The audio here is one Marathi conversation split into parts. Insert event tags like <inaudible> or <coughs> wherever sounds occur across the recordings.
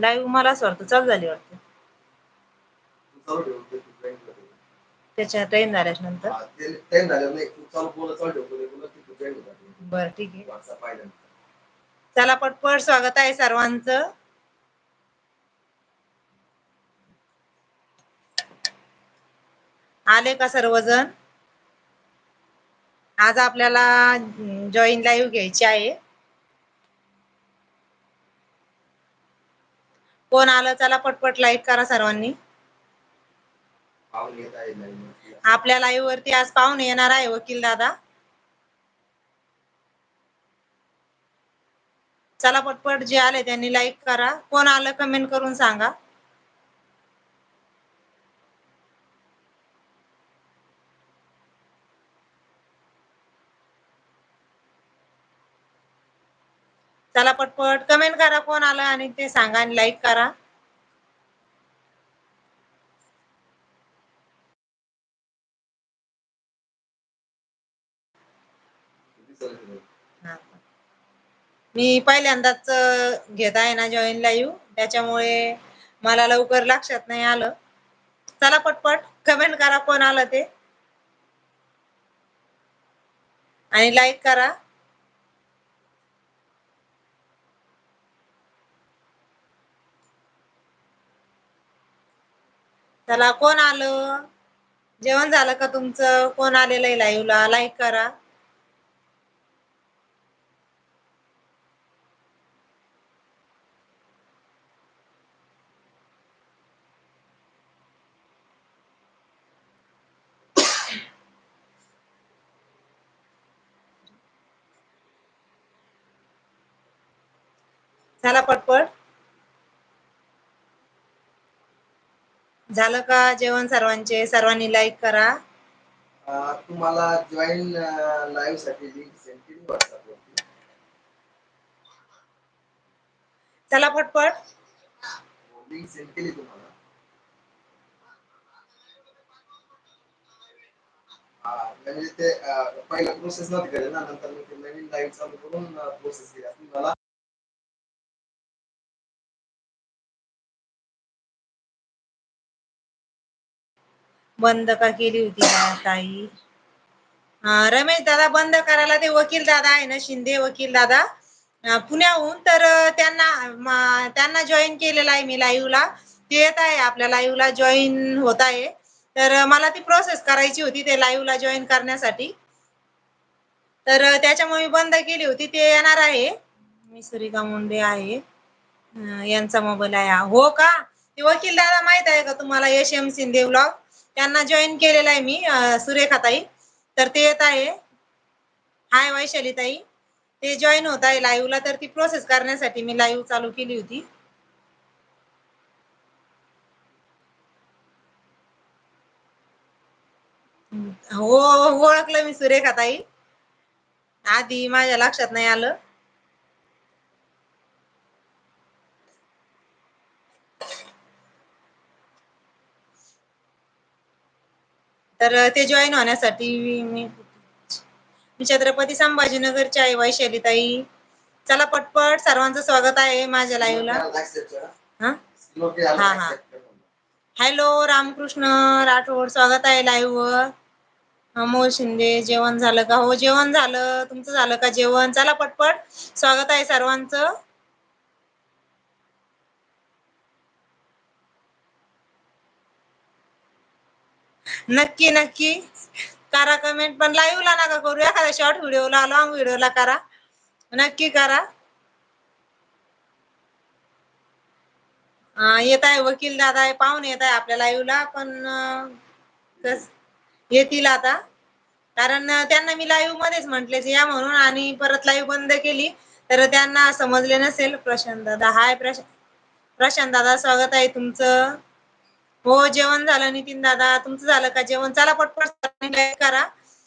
लाईव्ह मला असं वाटतं. चालू झाली वाटतं. त्याच्या ट्रेन झाल्याच्यानंतर. बर ठीक आहे. चला पटपट स्वागत आहे सर्वांचं. आले का सर्वजण? आज आपल्याला जॉईन लाईव्ह घ्यायची आहे. कोण आलं चला पटपट लाईक करा सर्वांनी. आपल्या लाईव्ह वरती आज पाहुणे येणार आहे वकील दादा. चला पटपट जे आले त्यांनी लाईक करा. कोण आलं कमेंट करून सांगा. चला पटपट कमेंट करा कोण आलं आणि ते सांगा आणि लाईक करा. मी पहिल्यांदाच घेत आहे ना जॉईन लाईव्ह त्याच्यामुळे मला लवकर लक्षात नाही आलं. चला पटपट कमेंट करा कोण आलं ते. आणि लाईक करा. चला कोण आलं? जेवण झालं का तुमचं? कोण आलेलं आहे लाईव्हला लाईक करा. <coughs> झाला पटपट. झालं का जेवण सर्वांचे? सर्वांनी लाईक करा. तुम्हाला जॉईन लाईव्हसाठी लिंक सेंड केली चला पटपट. लिंक सेंड केली तुम्हाला. हा, म्हणजे ते अं, पहिला प्रोसेस नव्हती केली ना नंतर मी ते नवीन लाईव्ह चालू करून प्रोसेस केली. असती बंद का केली होती ना ताई? रमेश दादा बंद करायला ते वकील दादा आहे ना शिंदे वकील दादा. पुण्याहून तर त्यांना त्यांना जॉईन केलेला आहे मी लाईव्हला ते येत आहे आपल्या लाईव्हला जॉईन होत आहे. तर मला ती प्रोसेस करायची होती ते लाईव्हला जॉईन करण्यासाठी. तर त्याच्यामुळे मी बंद केली होती ते येणार आहे. मी सुरिका मुंडे आहे. यांचा मोबाईल आहे. हा. हो का? ते वकील दादा माहीत आहे का तुम्हाला यश एम सिंधे ब्लॉग त्यांना जॉईन केलेलं आहे मी सुरेखाताई. तर ते येत आहे. हाय वैशाली ताई ते जॉईन होत आहे लाईव्हला तर ती प्रोसेस करण्यासाठी मी लाईव्ह चालू केली होती. हो ओळखलं मी सुरेखाताई. आधी माझ्या लक्षात नाही आलं. तर ते जॉईन होण्यासाठी मी मी छत्रपती संभाजीनगरची आहे वैशालीताई चला पटपट सर्वांचं स्वागत आहे माझ्या लाईव्हला हा? हा, हा. हॅलो रामकृष्ण राठोड स्वागत आहे लाईव्ह अमोल शिंदे जेवण झालं का? हो जेवण झालं. तुमचं झालं का जेवण? चला पटपट स्वागत आहे सर्वांचं. नक्की नक्की. करा कमेंट पण लाईव्हला नका करू. एखाद्या शॉर्ट व्हिडिओला लॉंग व्हिडिओला करा. नक्की करा. येत आहे वकील दादा आहे पाहून येत आहे आपल्या लाईव्हला पण येतील आता. कारण त्यांना मी लाईव्ह मध्येच म्हटले या म्हणून आणि परत लाईव्ह बंद केली तर त्यांना समजले नसेल. प्रशांत दादा हाय प्रशांत प्रशांत दादा स्वागत आहे तुमचं. हो जेवण झालं नितीन दादा. तुमचं झालं का जेवण? चला पटपट करा.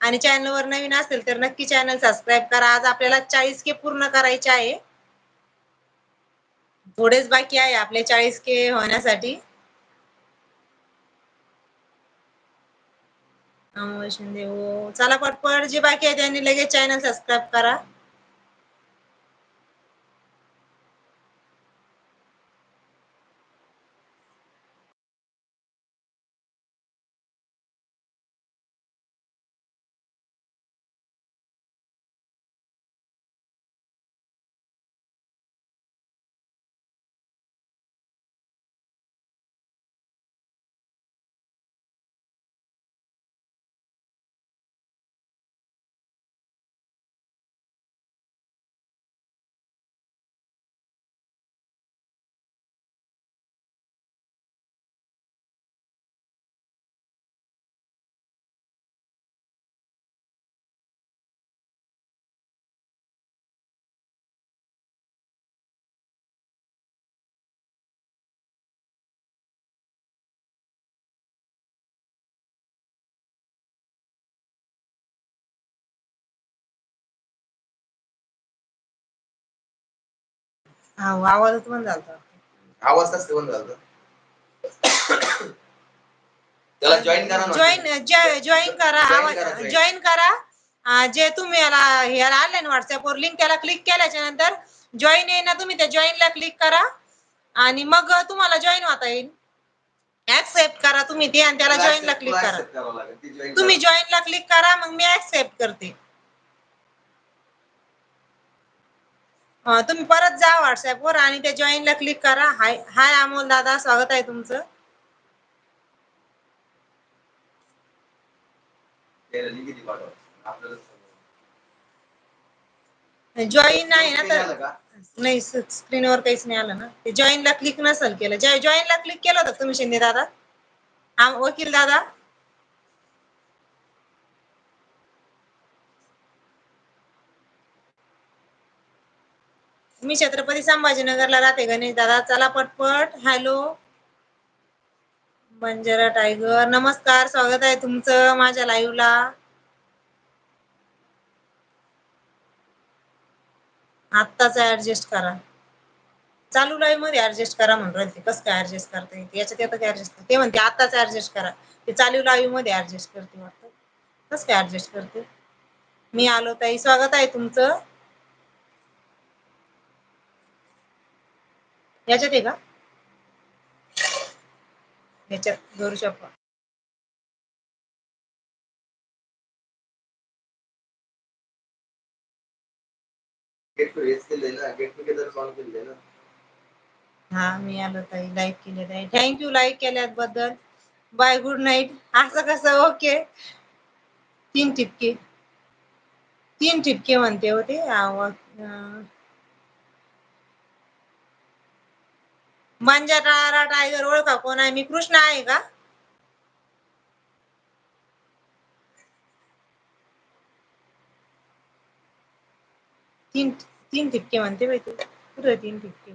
आणि चॅनल वर नवीन असेल तर नक्की चॅनल सबस्क्राईब करा. आज आपल्याला चाळीस के पूर्ण करायचे आहे. थोडेच बाकी आहे आपले चाळीस के होण्यासाठी. शिंदे हो. चला पटपट. जे बाकी आहे त्यांनी लगेच चॅनल सबस्क्राईब करा. हा आवाजच बंद झालता. आवाज कसं काय बंद जॉईन जॉईन जॉईन करा. आवाज. जॉईन करा. जे तुम्ही याला याला आले ना व्हॉट्सअपवर लिंक त्याला क्लिक केल्याच्यानंतर जॉईन येईन ना तुम्ही त्या जॉईनला क्लिक करा. आणि मग तुम्हाला जॉईन होता येईल. ऍक्सेप्ट करा तुम्ही ते आणि त्याला जॉईनला क्लिक करा. तुम्ही. जॉईनला क्लिक करा मग मी ऍक्सेप्ट करते. तुम्ही परत जा व्हॉट्सअपवर आणि त्या जॉईनला क्लिक करा. हाय हाय अमोल दादा स्वागत आहे तुमचं. जॉईन नाही ना तर नाही स्क्रीनवर काहीच नाही आलं ना. ते जॉईनला क्लिक नसेल केलं. जॉईनला क्लिक केलं होतं तुम्ही शिंदे दादा? वकील दादा? मी छत्रपती संभाजीनगरला राहते गणेश दादा. चला पटपट. हॅलो बंजारा टायगर नमस्कार. स्वागत आहे तुमचं माझ्या लाईव्हला आत्ताच ऍडजस्ट करा. चालू लाईव्हमध्ये ऍडजस्ट करा म्हणून ते कसं काय ऍडजस्ट करता येते याच्यात येतं काय ऍडजस्ट ते म्हणते आत्ताच ऍडजस्ट करा. ते चालू लाईव्हमध्ये ऍडजस्ट करते वाटतं. कसं काय ऍडजस्ट करते? मी आलो ताई. स्वागत आहे तुमचं. याच्यात आहे का? याच्यात करू शकतो. हा मी आलो ताई. लाईक केले ताई. थँक्यू लाईक केल्याबद्दल. बाय गुड नाईट असं कसं? ओके तीन ठिपके. तीन ठिपके म्हणते होते आवाज अं, बंजारा टायगर ओळखा कोण आहे? मी कृष्ण आहे का? तीन तीन ठिपके म्हणते बाई तू. कुठं तीन ठिपके?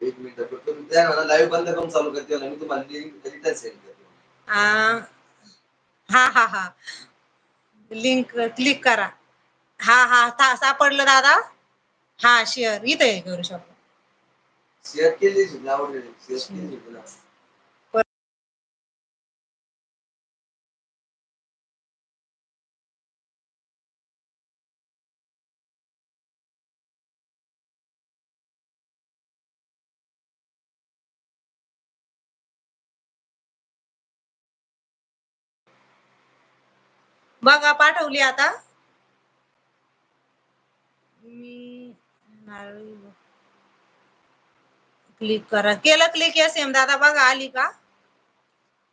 एक मिनिट फक्त त्या म्हणा लाईव्ह बंद करून चालू करते म्हणा. मी तुम्हाला लिंक रिटर्न सेंड करतो. आ, हा हा हा. लिंक क्लिक करा. हा हा सापडलं दादा. हा शेअर इथं हे करू शकतो शेअर केली आवडलेली शेअर बघा पाठवली आता. मी क्लिक करा. केलं क्लिक एस एम दादा बघा आली का?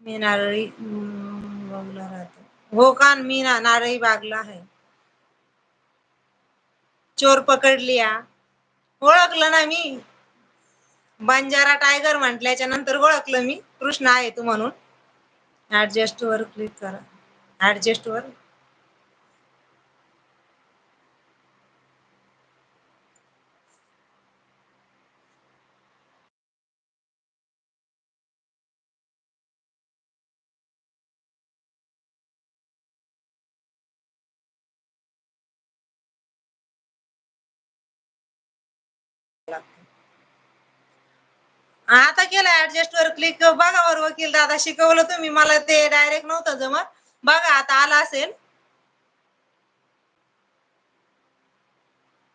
मी नारळी बघला बागला हो का? मी ना नारळी बागला आहे. चोर पकडलिया ओळखलं ना मी. बंजारा टायगर म्हटल्याच्या नंतर ओळखलं मी. कृष्ण आहे तू म्हणून. ऍडजस्ट वर क्लिक करा. ऍडजस्ट वर आता केलं ऍडजस्ट वर क्लिक बघा वर वकील दादा शिकवलं तुम्ही. मला ते डायरेक्ट नव्हतं जमत. बघा आता आला असेल.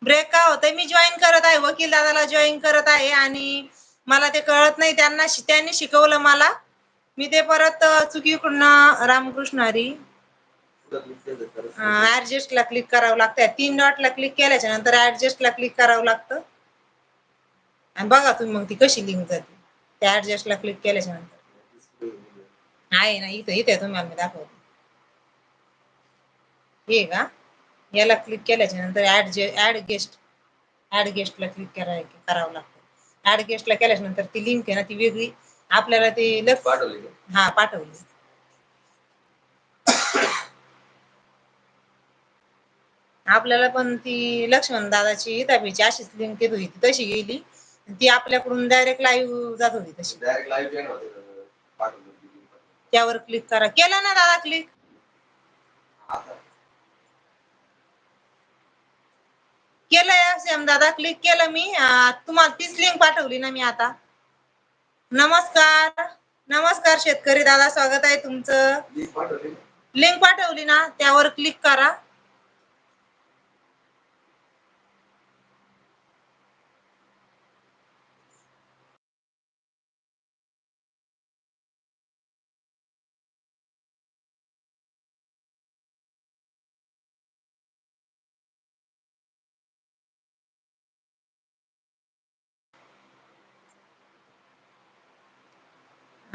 ब्रेक का होतंय? मी जॉईन करत आहे. वकील दादाला जॉईन करत आहे आणि मला ते कळत नाही. त्यांना त्यांनी शिकवलं मला. मी ते परत चुकीकडून चुकीकडनं रामकृष्ण हरी. ऍडजस्ट ला क्लिक करावं लागतं तीन डॉट ला क्लिक केल्याच्यानंतर ऍडजस्ट ला क्लिक करावं लागतं. आणि बघा तुम्ही मग ती कशी लिंक जाते. त्या ऍडजस्ट ला क्लिक केल्याच्यानंतर. आहे ना इथं इथे तुम्हाला मी दाखवते. हे का याला क्लिक केल्याच्यानंतर ऍड ऍड गेस्ट ऍड गेस्टला क्लिक कराय करावं लागतं. ऍड गेस्टला केल्याच्यानंतर ती लिंक आहे ना ती वेगळी आपल्याला ते लक्ष पाठवली हा पाठवली. आपल्याला पण ती लक्ष्मण दादाची हिताबीची अशीच लिंक येत होती तशी गेली. ती आपल्याकडून डायरेक्ट लाईव्ह जात होती तशी. डायरेक्ट लाईव्ह जॉईन होते पाठवली होती. त्यावर क्लिक करा. केलं ना दादा क्लिक आता. केलं सेम दादा क्लिक केलं मी. तुम्हाला तीच लिंक पाठवली ना मी आता. नमस्कार. नमस्कार शेतकरी दादा स्वागत आहे तुमचं. लिंक पाठवली ना? त्यावर क्लिक करा.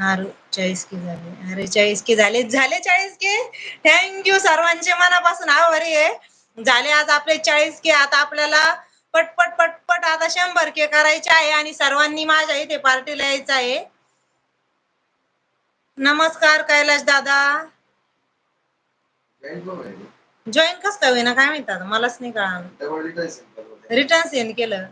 अरे चाळीस के झाले. अरे चाळीस के झाले. झाले चाळीस के? थँक्यू सर्वांचे मनापासून आभारी आहे. झाले आज आपले चाळीस के. आता आपल्याला पटपट पटपट आता शंभर के करायचे आहे आणि सर्वांनी माझ्या इथे पार्टीला यायचं आहे. नमस्कार कैलाश दादा. जॉईन कस काय होईना? काय माहीत आता? मलाच नाही करतो रिटर्न सेंड केलं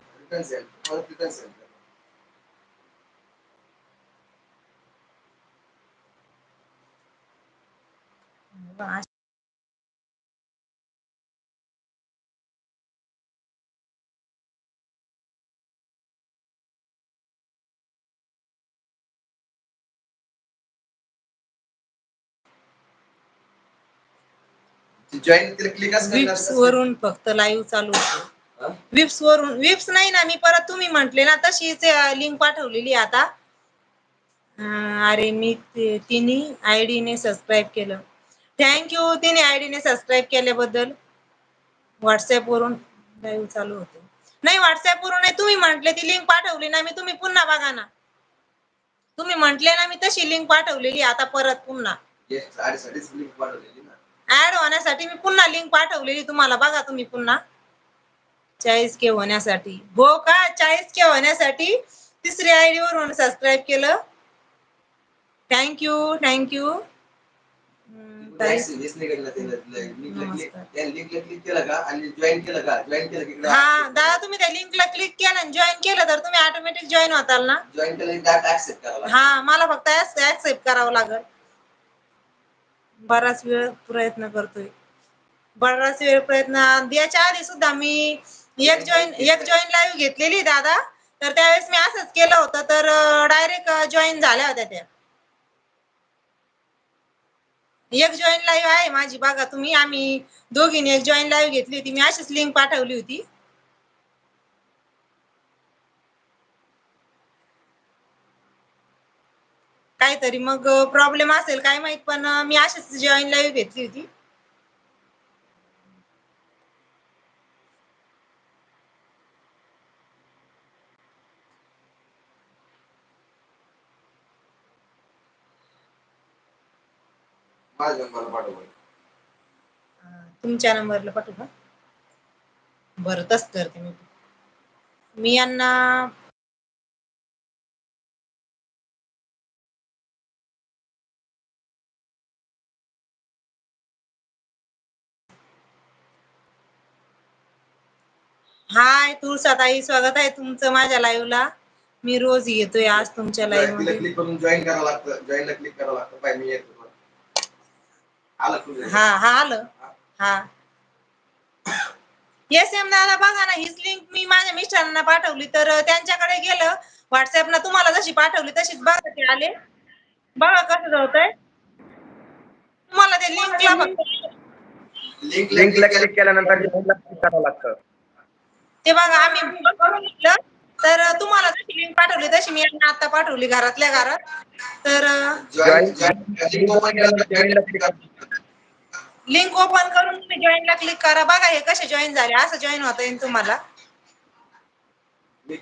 जॉईन तिला करणार विप्स वरून फक्त लाईव्ह चालू होतो. विप्स वरून विप्स नाही ना मी परत तुम्ही म्हंटले ना तशीच लिंक पाठवलेली आता. अं, अरे मी ते- तिने आयडी ने सबस्क्राईब केलं. थँक्यू तिने आयडी ने सबस्क्राईब केल्याबद्दल व्हॉट्सअप वरून लाईव्ह चालू होते. नाही व्हॉट्सअप वरून नाही तुम्ही म्हंटले ती लिंक पाठवली ना मी तुम्ही पुन्हा बघा ना. तुम्ही म्हंटले ना मी तशी लिंक पाठवलेली आता परत पुन्हा. ऍड होण्यासाठी मी पुन्हा लिंक पाठवलेली. तुम्हाला बघा तुम्ही पुन्हा. चाळीस के होण्यासाठी. हो का? चाळीस के होण्यासाठी तिसरी आयडी वरून सबस्क्राईब केलं. थँक्यू थँक्यू हेच नाही केलं त्याला लिंकला क्लिक त्या लिंकला क्लिक केलं का? आणि जॉईन केलं का? जॉईन केलं की इकडे हा दादा तुम्ही त्या लिंकला क्लिक केलं आणि जॉईन केलं तर तुम्ही ऑटोमॅटिक जॉईन होताल ना? जॉईन केलं की डाटा ऍक्सेप्ट करावं लागतं. हा मला फक्त ऍक्सेप्ट करावं लागल. बराच वेळ प्रयत्न करतोय. बराच वेळ प्रयत्न याच्या आधी सुद्धा मी एक जॉईन एक जॉईन लाईव्ह घेतलेली दादा. तर त्यावेळेस मी असंच केलं होतं तर डायरेक्ट जॉईन झाल्या होत्या त्या. एक जॉईन लाईव्ह आहे माझी बघा तुम्ही आम्ही दोघींनी एक जॉईन लाईव्ह घेतली होती. मी अशीच लिंक पाठवली होती. काहीतरी मग प्रॉब्लेम असेल काय माहीत पण मी अशीच जॉईन लाईव्ह घेतली होती. माझ्या नंबर पाठव अं, तुमच्या नंबरला पाठवू का बरं तस करते मी. मी यांना हाय तुळसाताई स्वागत आहे तुमचं माझ्या live ला. मी रोज येतोय आज तुमच्या लाईव्ह तिला मध्ये. क्लिक करून जॉईन करावं लागतं. जॉईनला क्लिक करावं लागतं. पाय मी येतो हा हा आलं. हा. येस एम दादा बघा ना हीच लिंक मी माझ्या मिस्टरांना पाठवली. तर त्यांच्याकडे गेलं. व्हॉट्सअपला तुम्हाला जशी पाठवली तशीच बघा ते आले. बघा कसं जळतंय. तुम्हाला ते लिंकला फक्त लिंकला क्लिक केल्यानंतर ते बघा आम्ही तर तुम्हाला जशी लिंक पाठवली तशी मी यांना आता पाठवली घरातल्या घरात. तर लिंक ओपन करून तुम्ही जॉईनला क्लिक करा. बघा हे कसे जॉईन झाले. असं जॉईन होता येईल तुम्हाला. हे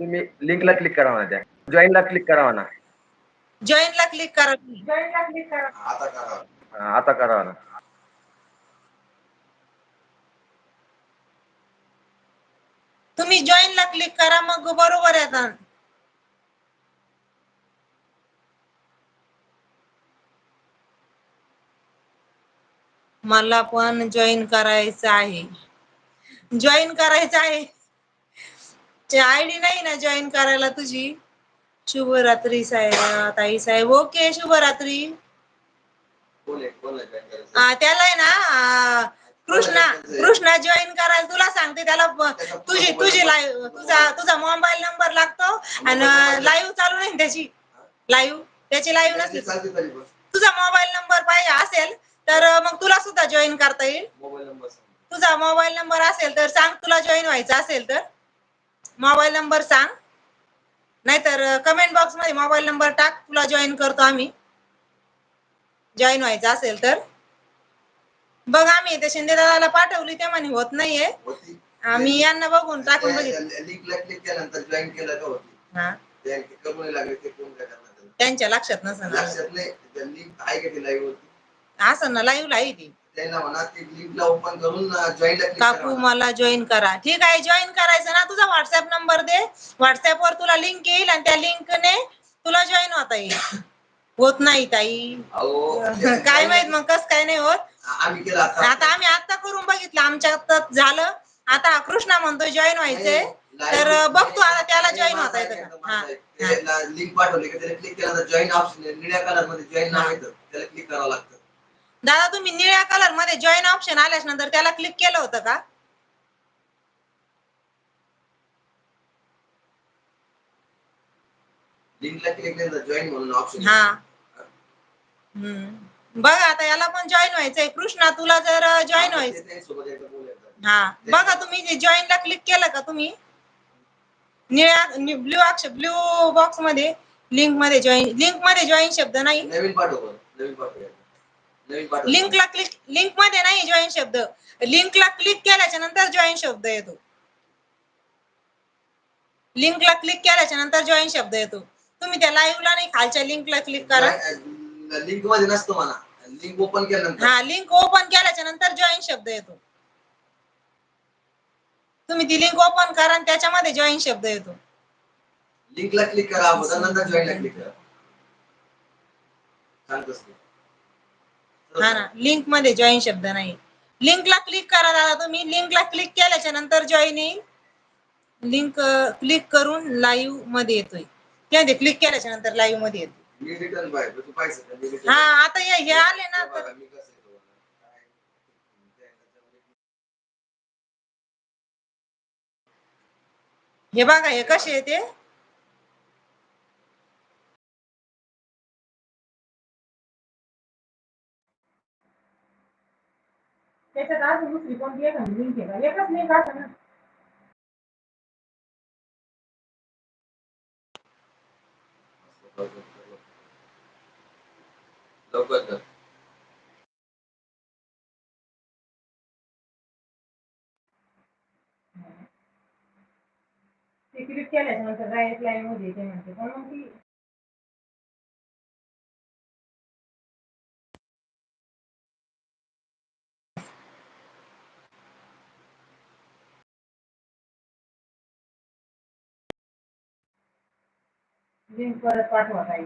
तुम्ही लिंकला क्लिक करावा ना त्या. जॉईनला क्लिक करावा ना जॉईनला क्लिक करा. जॉईनला क्लिक करा. आता करा. आता करावा ना तुम्ही जॉईनला क्लिक करा मग बरोबर येतात मला पण जॉईन करायचं आहे. जॉईन करायचं आहे. आयडी नाही ना जॉईन करायला तुझी? शुभरात्री साहेब ताई साहेब. ओके शुभरात्री. आहे आहे त्याला आहे ना कृष्णा कृष्णा जॉईन करायला तुला सांगते त्याला तुझी तुझी लाईव्ह तुझा तुझा मोबाईल नंबर लागतो आणि लाईव्ह चालू नाही त्याची? लाईव्ह त्याची लाईव्ह नसली तुझा मोबाईल नंबर पाहिजे असेल तर मग तुला सुद्धा जॉईन करता येईल. तुझा मोबाईल नंबर असेल तर सांग तुला जॉईन व्हायचं असेल तर. मोबाईल नंबर सांग. नाहीतर कमेंट बॉक्समध्ये मोबाईल नंबर टाक. तुला जॉईन करतो आम्ही. जॉईन व्हायचं असेल तर. बघ आम्ही ते शिंदे दादाला पाठवली ते म्हणे होत नाहीये. होती. आम्ही यांना बघून टाकून बघितलं. लिंकला क्लिक केल्यानंतर जॉईन केलं का होती? हा. ते करू नाही लागले ते कोण काय करणार त्याला? त्यांच्या लक्षात नसेल आलं. लक्षात नाही. लिंक आहे का ती लाईव्ह होती असं ना लाईव्ह आहे ती. त्यांना म्हणा ती लिंकला ओपन करून जॉईनला क्लिक काकू मला जॉईन करा. ठीक आहे जॉईन करायचं ना तुझा व्हॉट्सअप नंबर दे. व्हॉट्सअप वर तुला लिंक येईल आणि त्या लिंकने तुला जॉईन होता येईल. <coughs> होत नाही ताई. अहो <laughs> काय माहीत मग कस काय नाही होत. आम्ही केलं आता. आता आम्ही आता करून बघितलं आमच्यात झालं. आता कृष्णा म्हणतो जॉईन व्हायचंय. तर बघतो आता त्याला join होता येतं. लिंक पाठवली का? त्याला क्लिक केल्यानंतर जॉईन ऑप्शन निळ्या कलरमध्ये जॉईन नाव येतं त्याला क्लिक करावं लागतं. दादा तुम्ही निळ्या कलरमध्ये जॉईन ऑप्शन आल्याच नंतर त्याला क्लिक केलं होतं का? लिंकला क्लिक केलं जॉईन म्हणून ऑप्शन हा. हम्म. बघ आता याला पण जॉईन व्हायचंय. कृष्णा तुला जर जॉईन व्हायचं हा. बघा तुम्ही जॉईनला क्लिक केलं का तुम्ही? निळ्या ब्ल्यू अक्ष ब्ल्यू बॉक्समध्ये लिंकमध्ये जॉईन लिंकमध्ये जॉईन शब्द नाही. लिंकला क्लिक लिंकमध्ये नाही जॉईन शब्द. लिंकला क्लिक केल्याच्यानंतर जॉईन शब्द येतो. लिंकला क्लिक केल्याच्यानंतर जॉईन शब्द येतो. तुम्ही त्या लाईव्हला नाही खालच्या लिंकला क्लिक करा. लिंकमध्ये नसतो म्हणा. लिंक ओपन केल्यानंतर. हा लिंक ओपन केल्याच्यानंतर जॉईन शब्द येतो. तुम्ही ती लिंक ओपन करा आणि त्याच्यामध्ये जॉईन शब्द येतो. लिंकला क्लिक करा अगोदर नंतर जॉईनला क्लिक करा. हा ना लिंकमध्ये जॉईन शब्द नाही. लिंकला क्लिक करा दादा तुम्ही. लिंकला क्लिक केल्याच्यानंतर जॉईन येईल. लिंक क्लिक करून लाईव्हमध्ये येतोय. त्यामध्ये क्लिक केल्याच्यानंतर लाईव्हमध्ये येतो मी रिटर्न तू हा आता हे हे आले ना तर मी कसं येतो हे बघा हे कसे आहे ते? त्याच्यात अजून दुसरी कोणती एखादी लिंक आहे का? एकच लिंक असं ना. लवकर कर ते क्लिक केल्याच्यानंतर डायरेक्ट लाईव्हमध्ये येते म्हणते. पण मग ती लिंक परत पाठवा ताई.